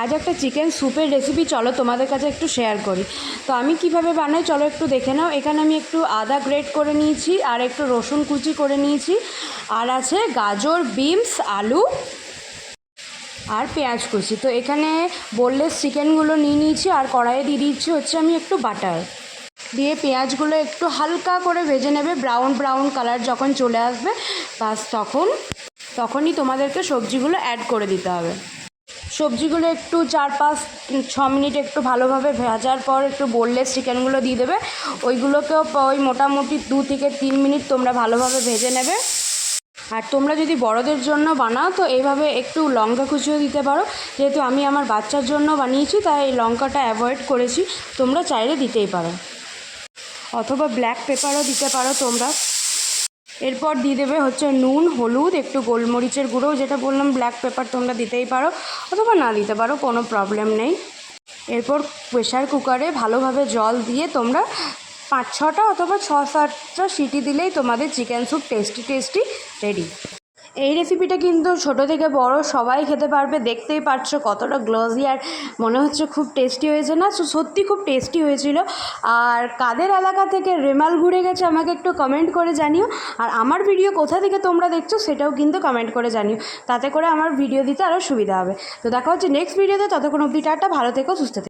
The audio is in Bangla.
আজ একটা চিকেন স্যুপের রেসিপি চলো তোমাদের কাছে একটু শেয়ার করি। তো আমি কীভাবে বানাই, চলো একটু দেখে নাও। এখানে আমি একটু আদা গ্রেট করে নিয়েছি, আর একটু রসুন কুচি করে নিয়েছি। আর আছে গাজর বিনস আলু, আর পেঁয়াজ কুচি। তো এখানে বোনলেস চিকেনগুলো নিয়ে নিয়েছি, আর কড়াইয়ে দিয়ে দিচ্ছি হচ্ছে আমি একটু বাটার দিয়ে পেঁয়াজগুলো একটু হালকা করে ভেজে নেবে ব্রাউন ব্রাউন কালার যখন চলে আসবে, বাস তখন, তখনই তোমাদেরকে সবজিগুলো অ্যাড করে দিতে হবে। সবজিগুলো একটু চার পাঁচ, ছ মিনিট একটু ভালোভাবে ভাজার পর একটু বোনলেস চিকেনগুলো দিয়ে দেবে। ওইগুলোকেও ওই মোটামুটি দু থেকে তিন মিনিট তোমরা ভালোভাবে ভেজে নেবে। আর তোমরা যদি বড়দের জন্য বানাও, তো এইভাবে একটু লঙ্কা কুচিও দিতে পারো। যেহেতু আমি আমার বাচ্চার জন্য বানিয়েছি, তাই এই লঙ্কাটা অ্যাভয়েড করেছি। তোমরা চাইলে দিতেই পারো। অথবা ব্ল্যাক পেপারও দিতে পারো তোমরা। এরপর দিয়ে দেবে হচ্ছে নুন, হলুদ, একটু গোলমরিচের গুঁড়ো, যেটা বললাম ব্ল্যাক পেপার তোমরা দিতেই পারো, অথবা না দিতে পারো, কোনো প্রবলেম নেই। এরপর প্রেশার কুকারে ভালোভাবে জল দিয়ে তোমরা পাঁচ ছটা অথবা ছ সাতটা সিটি দিলেই তোমাদের chicken soup tasty tasty ready এই রেসিপিটা কিন্তু ছোট থেকে বড় সবাই খেতে পারবে, দেখতেই পারছ কতটা গ্লজি আর মনে হচ্ছে খুব টেস্টি হয়েছে না? সো সত্যি খুব টেস্টি হয়েছিল। আর কাদের এলাকা থেকে রেমাল ঘুরে গেছে আমাকে একটু কমেন্ট করে জানিও। আর আমার ভিডিও কোথা থেকে তোমরা দেখছ সেটাও কিন্তু কমেন্ট করে জানিও। তাতে করে আমার ভিডিও দিতে আরও সুবিধা হবে। তো দেখা হচ্ছে নেক্সট ভিডিওতে ততক্ষণ অবধি টাটা, ভালো থেকো, সুস্থ থেকো।